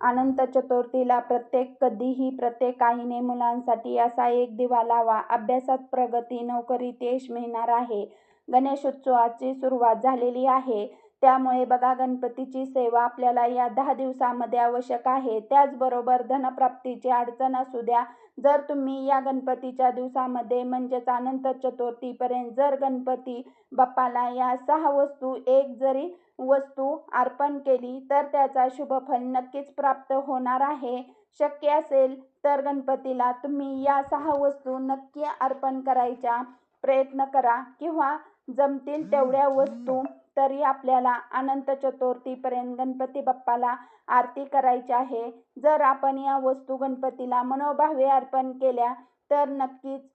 अनंत चतुर्थीला प्रत्येक कधीही प्रत्येक आईने मुलांसाठी असा एक दिवा लावा. अभ्यासात प्रगती, नोकरीत यश मिळणार आहे. गणेशोत्सवाची सुरुवात झालेली आहे. त्यामुळे बघा गणपतीची सेवा आपल्याला या दहा दिवसामध्ये आवश्यक आहे. त्याचबरोबर धनप्राप्तीची अडचण असू द्या, जर तुम्ही या गणपतीच्या दिवसामध्ये म्हणजेच अनंत चतुर्थीपर्यंत जर गणपती बाप्पाला या सहा वस्तू एक जरी वस्तू अर्पण केली तर त्याचा शुभफल नक्कीच प्राप्त होणार आहे. शक्य असेल तर गणपतीला तुम्ही या सहा वस्तू नक्की अर्पण करायचा प्रयत्न करा किंवा जमतील तेवढ्या वस्तू तरी आपल्याला अनंत चतुर्थीपर्यंत गणपती बाप्पाला आरती करायची आहे. जर आपण या वस्तू गणपतीला मनोभावे अर्पण केल्या तर नक्कीच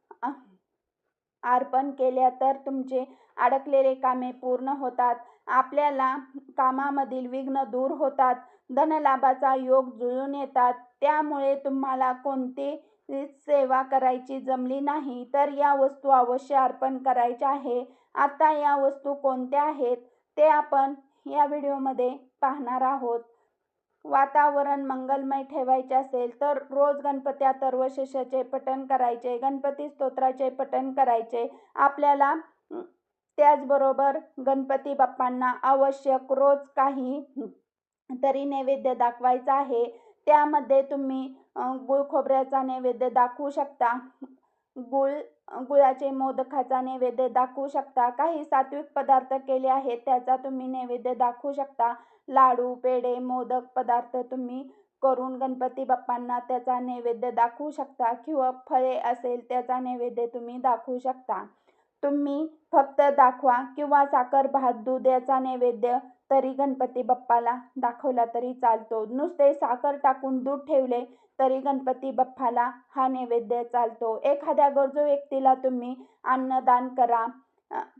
अर्पण केल्या तर तुमचे अडकलेले कामे पूर्ण होतात. आपल्याला कामामधील विघ्न दूर होतात. धनलाभाचा योग जुळून येतात. त्यामुळे तुम्हाला कोणती सेवा करायची जमली नाही तर या वस्तू अवश्य अर्पण करायच्या आहे. आता या वस्तू कोणत्या आहेत ते आपण या व्हिडिओमध्ये पाहणार आहोत. वातावरण मंगलमय ठेवायचे असेल तर रोज गणपती अथर्वशीर्षाचे पठण करायचे, गणपती स्तोत्राचे पठण करायचे. आपल्याला त्याचबरोबर गणपती बाप्पांना आवश्यक रोज काही तरी नैवेद्य दाखवायचा आहे. त्यामध्ये तुम्ही गुळ खोबऱ्याचा नैवेद्य दाखवू शकता, गुळ गुळाचे मोदकाचा नैवेद्य दाखवू शकता. काही सात्विक पदार्थ केले आहेत त्याचा तुम्ही नैवेद्य दाखवू शकता. लाडू, पेढे, मोदक पदार्थ तुम्ही करून गणपती बाप्पांना त्याचा नैवेद्य दाखवू शकता किंवा फळे असेल त्याचा नैवेद्य तुम्ही दाखवू शकता. तुम्ही फक्त दाखवा किंवा साखर, भात, दूध याचा नैवेद्य तरी गणपती बाप्पाला दाखवला तरी चालतो. नुसते साखर टाकून दूध ठेवले तरी गणपती बाप्पाला हा नैवेद्य चालतो. एखाद्या गरजू व्यक्तीला तुम्ही अन्नदान करा.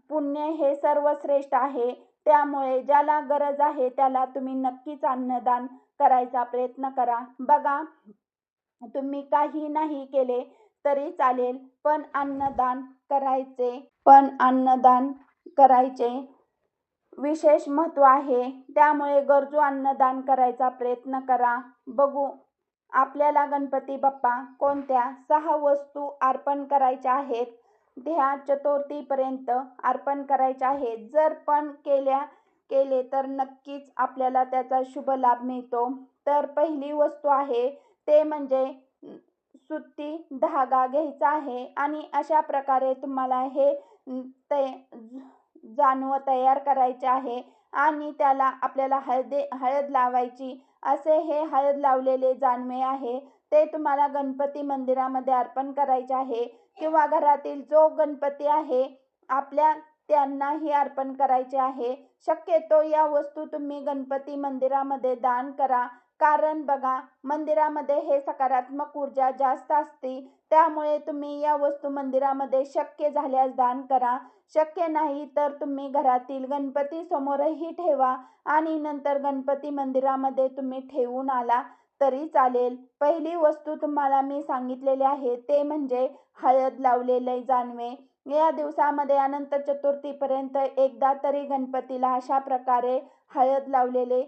पुण्य हे सर्वश्रेष्ठ आहे. त्यामुळे ज्याला गरज आहे त्याला तुम्ही नक्कीच अन्नदान करायचा प्रयत्न करा. बघा तुम्ही काही नाही केले तरी चालेल पण अन्नदान करायचे. पण अन्नदान करायचे विशेष महत्त्व आहे. त्यामुळे गरजू अन्नदान करायचा प्रयत्न करा. बघू आपल्याला गणपती बाप्पा कोणत्या सहा वस्तू अर्पण करायच्या आहेत. ह्या चतुर्थीपर्यंत अर्पण करायच्या आहेत. जर पण केल्या केले तर नक्कीच आपल्याला त्याचा शुभ लाभ मिळतो. तर पहिली वस्तू आहे ते म्हणजे सुती धागा घ्यायचा आहे आणि अशा प्रकारे तुम्हाला हे ते जानवं तयार करायचे आहे आणि त्याला आपल्याला हळदी हळद लावायची. असे हे हळद लावलेले जानवे आहे ते तुम्हाला गणपती मंदिरामध्ये अर्पण करायचे आहे किंवा घरातील जो गणपती आहे आपल्या त्यांनाही अर्पण करायचे आहे. शक्यतो या वस्तू तुम्ही गणपती मंदिरामध्ये दान करा. कारण बघा मंदिरामध्ये हे सकारात्मक ऊर्जा जास्त असते. त्यामुळे तुम्ही या वस्तू मंदिरामध्ये शक्य झाल्यास दान करा. शक्य नाही तर तुम्ही घरातील गणपती समोरही ठेवा आणि नंतर गणपती मंदिरामध्ये तुम्ही ठेवून आला तरी चालेल. पहिली वस्तू तुम्हाला मी सांगितलेली आहे ते म्हणजे हळद लावलेले जानवे. या दिवसामध्ये अनंत चतुर्थीपर्यंत एकदा तरी गणपतीला अशा प्रकारे हळद लावलेले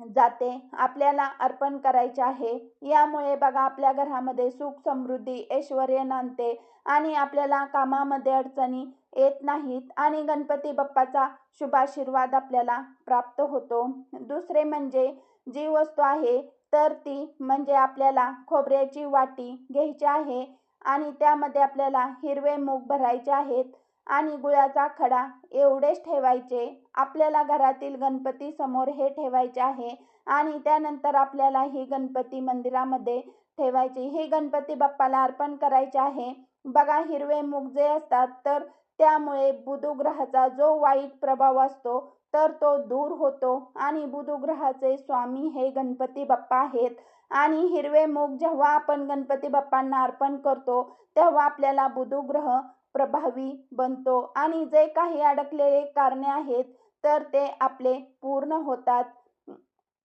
जाते आपल्याला अर्पण करायचे आहे. यामुळे बघा आपल्या घरामध्ये सुख, समृद्धी, ऐश्वर्य नांदते आणि आपल्याला कामामध्ये अडचणी येत नाहीत आणि गणपती बाप्पाचा शुभाशीर्वाद आपल्याला प्राप्त होतो. दुसरे म्हणजे जी वस्तू आहे तर ती म्हणजे आपल्याला खोबऱ्याची वाटी घ्यायची आहे आणि त्यामध्ये आपल्याला हिरवे मूग भरायचे आहेत आणि गुळाचा खडा एवढेच ठेवायचे. आपल्याला घरातील गणपती समोर हे ठेवायचे आहे आणि त्यानंतर आपल्याला ही गणपती मंदिरामध्ये ठेवायची. ही गणपती बाप्पाला अर्पण करायची आहे. बघा हिरवे मूग जे असतात तर त्यामुळे बुधुग्रहाचा जो वाईट प्रभाव असतो तर तो दूर होतो आणि बुधुग्रहाचे स्वामी हे गणपती बाप्पा आहेत आणि हिरवे मूग जेव्हा आपण गणपती बाप्पांना अर्पण करतो तेव्हा आपल्याला बुधुग्रह प्रभावी बनतो आणि जे काही अडकलेले कारणे आहेत तर ते आपले पूर्ण होतात.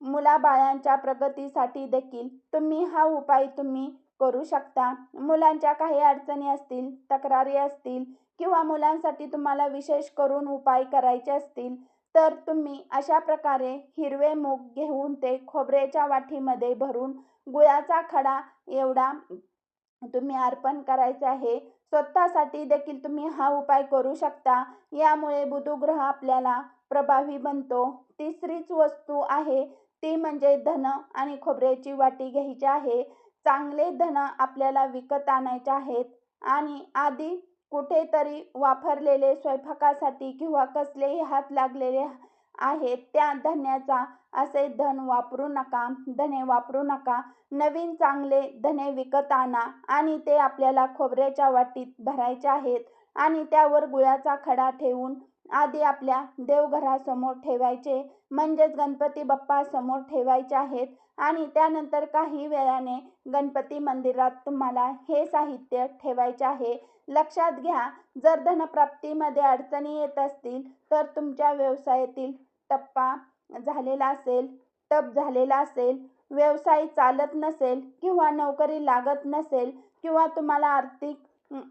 मुलाबाळांच्या प्रगतीसाठी देखील तुम्ही हा उपाय तुम्ही करू शकता. मुलांच्या काही अडचणी असतील, तक्रारी असतील किंवा मुलांसाठी तुम्हाला विशेष करून उपाय करायचे असतील तर तुम्ही अशा प्रकारे हिरवे मूग घेऊन ते खोबऱ्याच्या वाटीमध्ये भरून गुळाचा खडा एवढा तुम्ही अर्पण करायचे आहे स्वतःसाठी देखील तुम्ही हा उपाय करू शकता. यामुळे बुधग्रह आपल्याला प्रभावी बनतो. तिसरीच वस्तू आहे ती म्हणजे धन आणि खोबऱ्याची वाटी घ्यायची आहे. चांगले धन आपल्याला विकत आणायचे आहेत. आणि आधी कुठेतरी वापरलेले स्वयंपाकासाठी किंवा कसलेही हात लागलेले आहेत त्या धन्याचा असे धन वापरू नका धने वापरू नका. नवीन चांगले धने विकत आणा आणि ते आपल्याला खोबऱ्याच्या वाटीत भरायचे आहेत आणि त्यावर गुळाचा खडा ठेवून आधी आपल्या देवघरासमोर ठेवायचे. म्हणजेच गणपती बाप्पा समोर ठेवायचे आहेत. आणि त्यानंतर काही वेळाने गणपती मंदिरात तुम्हाला हे साहित्य ठेवायचे आहे. लक्षात घ्या जर धनप्राप्तीमध्ये अडचणी येत असतील तर तुमच्या व्यवसायातील टप्पा झालेला असेल टप झालेला असेल व्यवसाय चालत नसेल किंवा नोकरी लागत नसेल किंवा तुम्हाला आर्थिक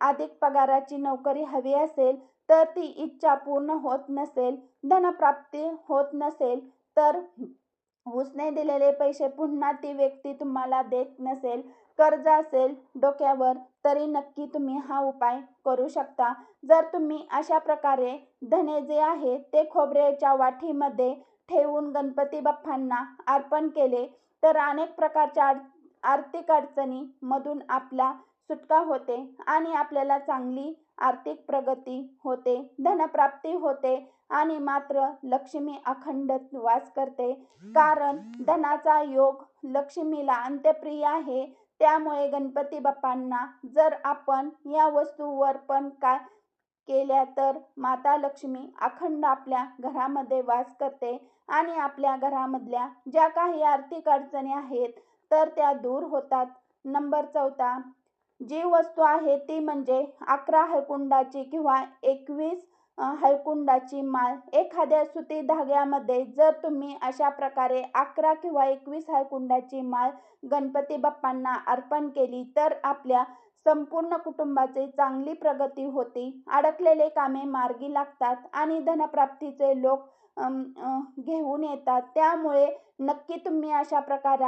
अधिक पगाराची नोकरी हवी असेल तर ती इच्छा पूर्ण होत नसेल धनप्राप्ती होत नसेल तर उसने दिलेले पैसे पुन्हा ती व्यक्ती तुम्हाला देत नसेल कर्ज असेल डोक्यावर तरी नक्की तुम्ही हा उपाय करू शकता. जर तुम्ही अशा प्रकारे धने जे आहे ते खोबऱ्याच्या वाठीमध्ये ठेवून गणपती बाप्पांना अर्पण केले तर अनेक प्रकारच्या आर्थिक अडचणीमधून आपला सुटका होते आणि आपल्याला चांगली आर्थिक प्रगती होते धनप्राप्ती होते. आणि मात्र लक्ष्मी अखंड वास करते. कारण धनाचा योग लक्ष्मीला अंत्यप्रिय आहे. त्यामुळे गणपती बाप्पांना जर आपण या वस्तूवर पण काय केल्या तर माता लक्ष्मी अखंड आपल्या घरामध्ये वास करते. आणि आपल्या घरामधल्या ज्या काही आर्थिक अडचणी आहेत तर त्या दूर होतात. नंबर चौथा जी वस्तू आहे ती म्हणजे अकरा हळकुंडाची किंवा एकवीस हळकुंडाची माळ. एखाद्या सुती धाग्यामध्ये जर तुम्ही अशा प्रकारे अकरा किंवा एकवीस हळकुंडाची माळ गणपती बाप्पांना अर्पण केली तर आपल्या संपूर्ण कुटुंबाची चांगली प्रगती होती. अडकलेले कामे मार्गी लागतात आणि धनप्राप्तीचे लोक घेऊन येतात. त्यामुळे नक्की तुम्ही अशा प्रकारे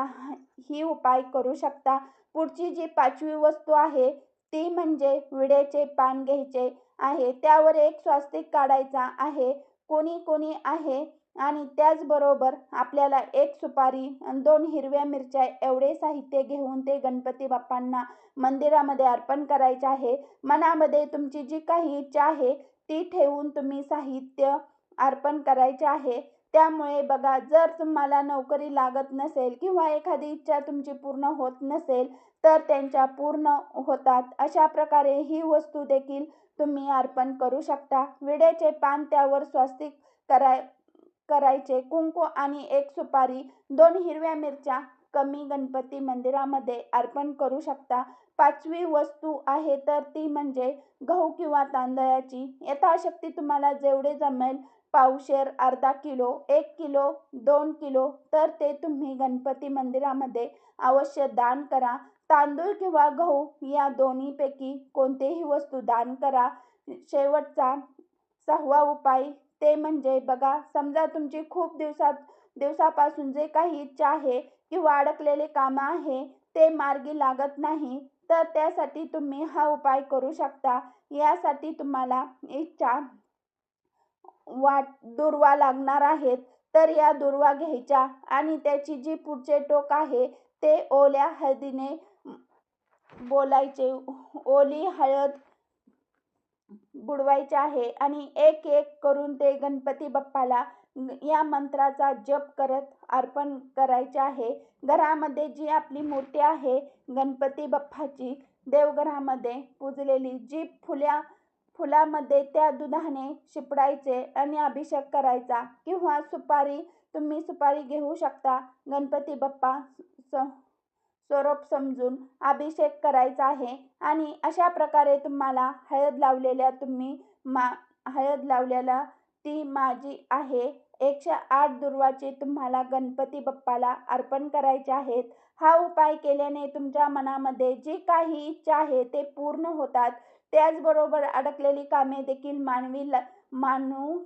ही उपाय करू शकता. पुढची जी पाचवी वस्तू आहे ती म्हणजे विड्याचे पान घ्यायचे आहे. त्यावर एक स्वास्तिक काढायचा आहे. कोणी कोणी आहे आणि त्याचबरोबर आपल्याला एक सुपारी दोन हिरव्या मिरच्या एवढे साहित्य घेऊन ते गणपती बाप्पांना मंदिरामध्ये अर्पण करायचे आहे. मनामध्ये तुमची जी काही इच्छा आहे ती ठेवून तुम्ही साहित्य अर्पण करायचे आहे. त्यामुळे बघा जर तुम्हाला नोकरी लागत नसेल किंवा एखादी इच्छा तुमची पूर्ण होत नसेल तर त्यांच्या पूर्ण होतात. अशा प्रकारे ही वस्तू देखील तुम्ही अर्पण करू शकता. विड्याचे पान त्यावर स्वस्तिक कराय करायचे. कुंकू आणि एक सुपारी दोन हिरव्या मिरच्या कमी गणपती मंदिरामध्ये अर्पण करू शकता. पाचवी वस्तू आहे तर ती म्हणजे गहू किंवा तांदळाची. यथाशक्ती तुम्हाला जेवढे जमेल पावशेर अर्धा किलो एक किलो दोन किलो तर ते तुम्ही गणपती मंदिरामध्ये अवश्य दान करा. तांदूळ किंवा गहू या दोन्हीपैकी कोणतेही वस्तू दान करा. शेवटचा सहावा उपाय ते म्हणजे बघा समजा तुमची खूप दिवसात दिवसापासून जे काही इच्छा आहे किंवा अडकलेले काम आहे ते मार्गी लागत नाही तर त्यासाठी तुम्ही हा उपाय करू शकता. यासाठी तुम्हाला इच्छा वाट दुर्वा लागणार आहेत. तर या दुर्वा घ्यायच्या आणि त्याची जी पुढचे टोक आहे ते ओल्या हळदीने बोलायचे. ओली हळद बुडवायचे आहे आणि एक एक करून ते गणपती बाप्पाला या मंत्राचा जप करत अर्पण करायचे आहे. घरामध्ये जी आपली मूर्ती आहे गणपती बाप्पाची देवघरामध्ये पूजलेली जी फुल्या फुलामध्ये त्या दुधाने शिपडायचे आणि अभिषेक करायचा किंवा सुपारी तुम्ही सुपारी घेऊ शकता. गणपती बाप्पा स्वरूप समजून अभिषेक करायचा आहे आणि अशा प्रकारे तुम्हाला हळद लावलेल्या तुम्ही मा हळद लावलेला ती माझी आहे. एकशे आठ दुर्वाचे तुम्हाला गणपती बाप्पाला अर्पण करायचे आहेत. हा उपाय केल्याने तुमच्या मनामध्ये जी काही इच्छा आहे ते पूर्ण होतात. त्याचबरोबर अडकलेली कामे देखील मानवी मानू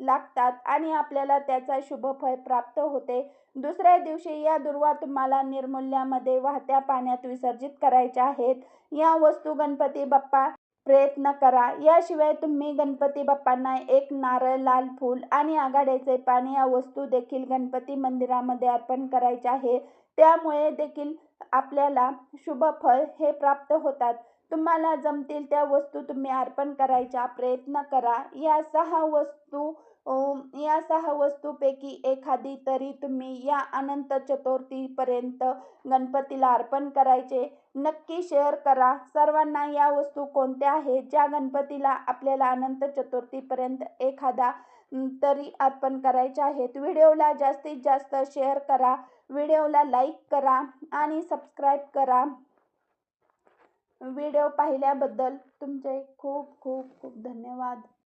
लागतात आणि आपल्याला त्याचा शुभ फळ प्राप्त होते. दुसऱ्या दिवशी या दुर्वा तुम्हाला निर्मूल्यामध्ये वाहत्या पाण्यात विसर्जित करायच्या आहेत. या वस्तू गणपती बाप्पा प्रयत्न करा. याशिवाय तुम्ही गणपती बाप्पांना एक नारळ लाल फूल आणि आघाड्याचे पाणी या वस्तू देखील गणपती मंदिरामध्ये अर्पण करायचे आहे. त्यामुळे देखील आपल्याला शुभ फळ हे प्राप्त होतात. तुम्हाला जमतील त्या वस्तू तुम्ही अर्पण करायचा प्रयत्न करा. या सहा वस्तू या सहा वस्तूपैकी एखादी तरी तुम्ही या अनंत चतुर्थीपर्यंत गणपतीला अर्पण करायचे. नक्की शेअर करा. सर्वांना या वस्तू कोणत्या आहेत? ज्या गणपतीला आपल्याला अनंत चतुर्थीपर्यंत एखादा तरी अर्पण करायच्या आहेत. व्हिडिओला जास्तीत जास्त शेअर करा. व्हिडिओला लाईक करा आणि सबस्क्राईब करा. व्हिडिओ पाहिल्याबद्दल तुमचे खूप खूप खूप धन्यवाद.